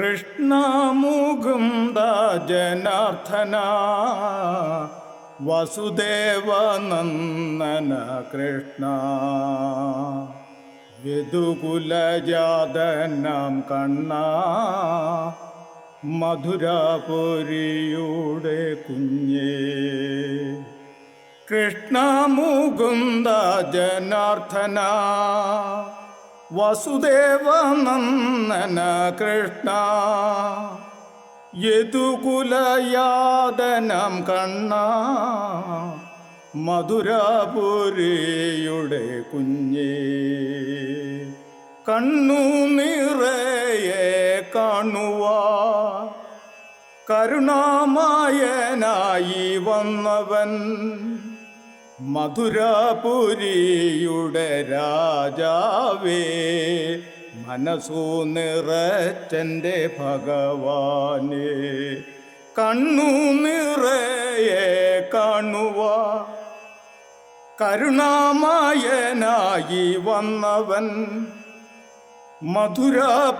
കൃഷ്ണ മുകുന്ദ ജനാർദ്ദന വസുദേവ നന്ദന കൃഷ്ണ. യദുകുലജാതനം കണ്ണ. മധുരാപുരിയുടെ കുഞ്ഞേ. കൃഷ്ണ മുകുന്ദ ജനാർദ്ദന വസുദേവ നന്ദന കൃഷ്ണ യദുകുലയാതനം കണ്ണ മധുരാപുരിയുടെ കുഞ്ഞേ. കണ്ണു നിറയെ കാണുവ കരുണാമായനായി വന്നവൻ. മധുരാപുരിയുടെ രാജാവേ മനസ്സു നിറച്ചന്റെ ഭഗവാനെ കണ്ണു നിറയെ കാണുക കരുണാമായനായി വന്നവൻ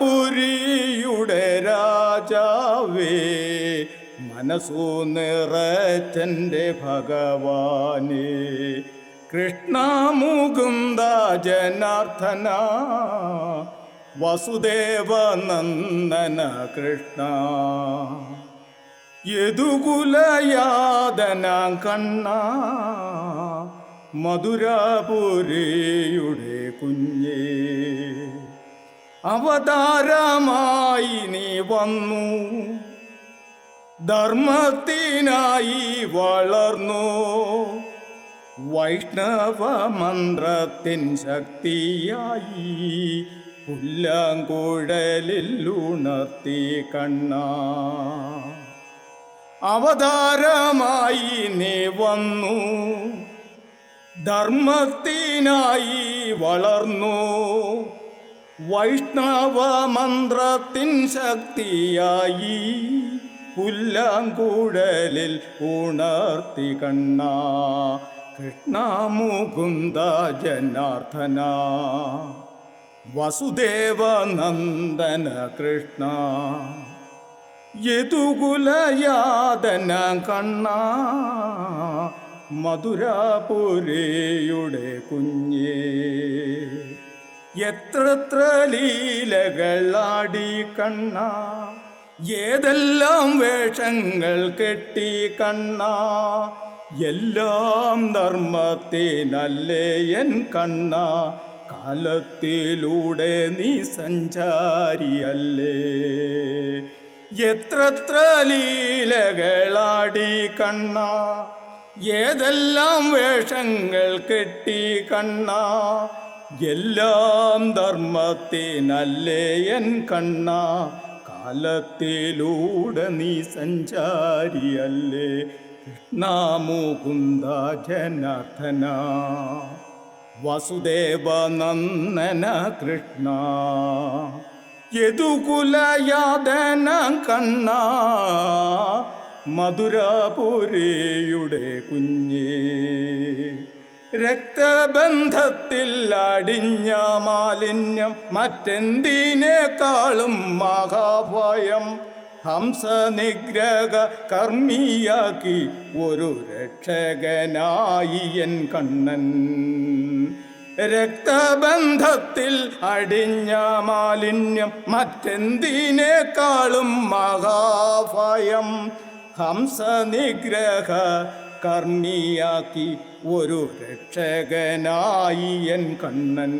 മധുരാപുരിയുടെ രാജാവേ മനസ്സു നിറച്ചന്റെ ഭഗവാനെ. കൃഷ്ണ മുകുന്ദ ജനാർദ്ദന വസുദേവ കൃഷ്ണ. യദുകുലയാദന കണ്ണ. മധുരപുരയുടെ കുഞ്ഞേ. അവതാരമായി നീ വന്നു. ധർമ്മത്തിനായി വളർന്നു. വൈഷ്ണവ മന്ത്രത്തിൻ ശക്തിയായി പുല്ലാങ്കുഴലിൽ ഉണർത്തി കണ്ണ. അവതാരമായി നീ വന്നു. ധർമ്മത്തിനായി വളർന്നു. വൈഷ്ണവ മന്ത്രത്തിൻ ശക്തിയായി പുല്ലാങ്കുഴലിൽ ഉണർത്തി കണ്ണ. കൃഷ്ണ മുകുന്ദ ജനാർദ്ദന. വസുദേവ നന്ദന കൃഷ്ണ. യദുകുലയാതന കണ്ണ. മധുരാപുരയുടെ കുഞ്ഞേ. എത്രത്ര ലീലകളാടി കണ്ണ. ഏതെല്ലാം വേഷങ്ങൾ കെട്ടി കണ്ണ? എല്ലാം ധർമ്മത്തിനല്ലേ എൻ കണ്ണ? കാലത്തിലൂടെ നീ സഞ്ചാരിയല്ലേ? എത്രത്ര ലീലകളാടി കണ്ണ? ഏതെല്ലാം വേഷങ്ങൾ കെട്ടി കണ്ണ? എല്ലാം ധർമ്മത്തിനല്ലേ എൻ കണ്ണ? കാലത്തിലൂടെ നീ സഞ്ചാരിയല്ലേ? നാമുകുന്ദ ജനാർദ്ദന വസുദേവ നന്ദന കൃഷ്ണ. യദുകുലയാതന കണ്ണ. മധുരാപുരയുടെ കുഞ്ഞേ. രക്തബന്ധത്തിൽ അടിഞ്ഞ മാലിന്യം മറ്റെന്തിനേക്കാളും മഹാഭയം. ഹംസനിഗ്രഹ കർമ്മിയാക്കി ഒരു രക്ഷകനായി എൻ കണ്ണൻ. രക്തബന്ധത്തിൽ അടിഞ്ഞ മാലിന്യം മറ്റെന്തിനേക്കാളും മഹാഭയം. ഹംസ കർമ്മിയാക്കി ഒരു രക്ഷകനായി എൻ കണ്ണൻ.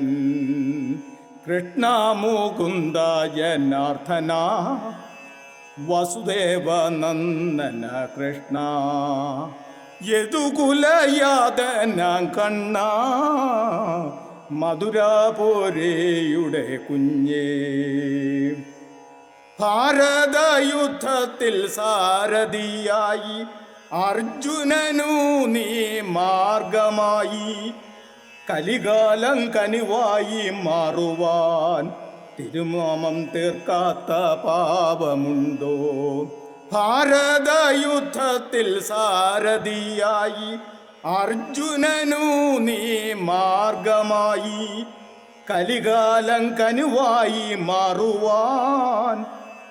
കൃഷ്ണ മുകുന്ദ ജനാർദ്ദന വസുദേവ നന്ദന കൃഷ്ണ. യദുകുലയാതന കണ്ണ മധുരാപുരയുടെ കുഞ്ഞേ. ഭാരതയുദ്ധത്തിൽ സാരഥിയായി അർജുനനു നീ മാർഗമായി കലികാലം കനിവായി മാറുവാൻ തിരുമോമം തീർക്കാത്ത പാപമുണ്ടോ? ഭാരതയുദ്ധത്തിൽ സാരഥിയായി അർജുനനു നീ മാർഗമായി കലികാലം കനുവായി മാറുവാൻ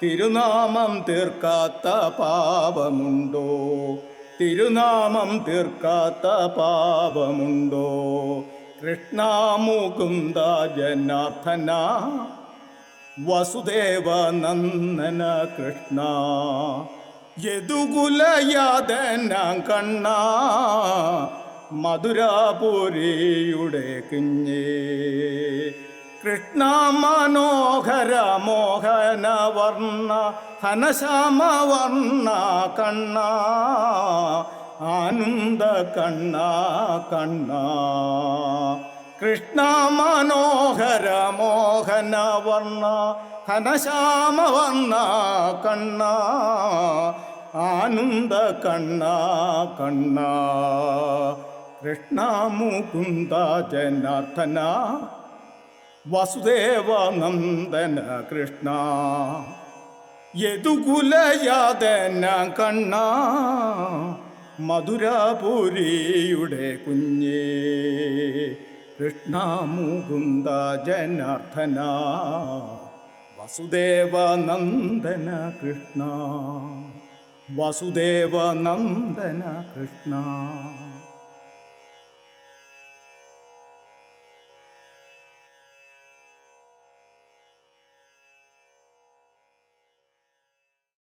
തിരുനാമം തീർക്കാത്ത പാപമുണ്ടോ? തിരുനാമം തീർക്കാത്ത പാപമുണ്ടോ? കൃഷ്ണ മുകുന്ദ ജനാർദ്ദന വസുദേവ നന്ദന കൃഷ്ണ യദുകുലയാതന കണ്ണ മധുരാപുരിയുടെ കുഞ്ഞേ. കൃഷ്ണ മനോഹര മോഹന വർണ ഹനശ്യാമ വർണ കണ്ണ ആനന്ദ കണ്ണ. കണ്ണ കൃഷ്ണ മനോഹര മോഹന വർണ ഹനശ്യാമ വർണ കണ്ണ ആനന്ദ കണ്ണ. കണ്ണ കൃഷ്ണ മുകുന്ദ ജനാർദ്ദന വസുദേവ നന്ദന കൃഷ്ണ. യദുകുലയാതന കണ്ണ. മധുരാപുരിയുടെ കുഞ്ഞേ. കൃഷ്ണ മുകുന്ദ ജനാർദ്ദന. വസുദേവ നന്ദന കൃഷ്ണ. വസുദേവ നന്ദന കൃഷ്ണ.